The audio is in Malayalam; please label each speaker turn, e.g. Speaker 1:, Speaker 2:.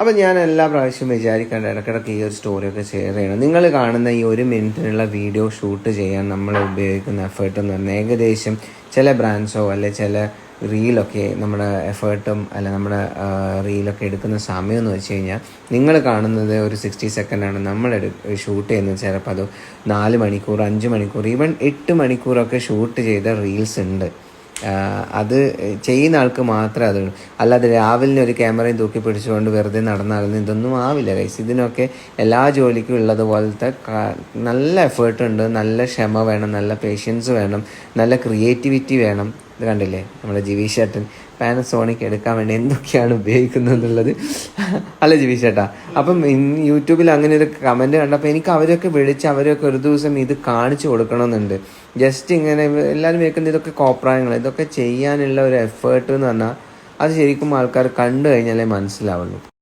Speaker 1: അപ്പം ഞാൻ എല്ലാ പ്രാവശ്യവും വിചാരിക്കേണ്ട ഇടയ്ക്കിടയ്ക്ക് ഈ ഒരു സ്റ്റോറിയൊക്കെ ഷെയർ ചെയ്യണം. നിങ്ങൾ കാണുന്ന ഈ ഒരു മിനിറ്റിനുള്ള വീഡിയോ ഷൂട്ട് ചെയ്യാൻ നമ്മൾ ഉപയോഗിക്കുന്ന എഫേർട്ട് എന്ന് പറഞ്ഞാൽ ഏകദേശം ചില ബ്രാൻഡ്സോ അല്ലെ ചില റീലൊക്കെ നമ്മുടെ എഫേർട്ടും അല്ല നമ്മുടെ റീലൊക്കെ എടുക്കുന്ന സമയം എന്ന് വെച്ച് കഴിഞ്ഞാൽ നിങ്ങൾ കാണുന്നത് ഒരു സിക്സ്റ്റി സെക്കൻഡാണ് നമ്മൾ ഷൂട്ട് ചെയ്യുന്നത്. ചിലപ്പോൾ അത് നാല് മണിക്കൂർ അഞ്ച് മണിക്കൂർ ഈവൻ എട്ട് മണിക്കൂറൊക്കെ ഷൂട്ട് ചെയ്ത റീൽസ് ഉണ്ട്. അത് ചെയ്യുന്ന ആൾക്ക് മാത്രമേ അതുള്ളൂ അല്ലാതെ രാവിലെ ഒരു ക്യാമറയും തൂക്കി പിടിച്ചുകൊണ്ട് വെറുതെ നടന്നാലും ഇതൊന്നും ആവില്ല കൈസ് ഇതിനൊക്കെ എല്ലാ ജോലിക്കും ഉള്ളതുപോലത്തെ നല്ല എഫേർട്ട് ഉണ്ട് നല്ല ക്ഷമ വേണം നല്ല പേഷ്യൻസ് വേണം നല്ല ക്രിയേറ്റിവിറ്റി വേണം. ഇത് കണ്ടില്ലേ? നമ്മുടെ ജിവി ചേട്ടൻ പാനസോണിക് എടുക്കാൻ വേണ്ടി എന്തൊക്കെയാണ് ഉപയോഗിക്കുന്നത് എന്നുള്ളത് അല്ല ജീവിച്ചേട്ടാ ചേട്ടാ അപ്പം യൂട്യൂബിൽ അങ്ങനെ ഒരു കമന്റ് കണ്ടപ്പോൾ എനിക്ക് അവരൊക്കെ വിളിച്ച് അവരൊക്കെ ഒരു ദിവസം ഇത് കാണിച്ചു കൊടുക്കണമെന്നുണ്ട്. ജസ്റ്റ് ഇങ്ങനെ എല്ലാവരും വെക്കുന്ന ഇതൊക്കെ കോപ്രായങ്ങൾ ഇതൊക്കെ ചെയ്യാനുള്ള ഒരു എഫേർട്ട് എന്ന് പറഞ്ഞാൽ അത് ശരിക്കും ആൾക്കാർ കണ്ടു കഴിഞ്ഞാലേ മനസ്സിലാവുള്ളൂ.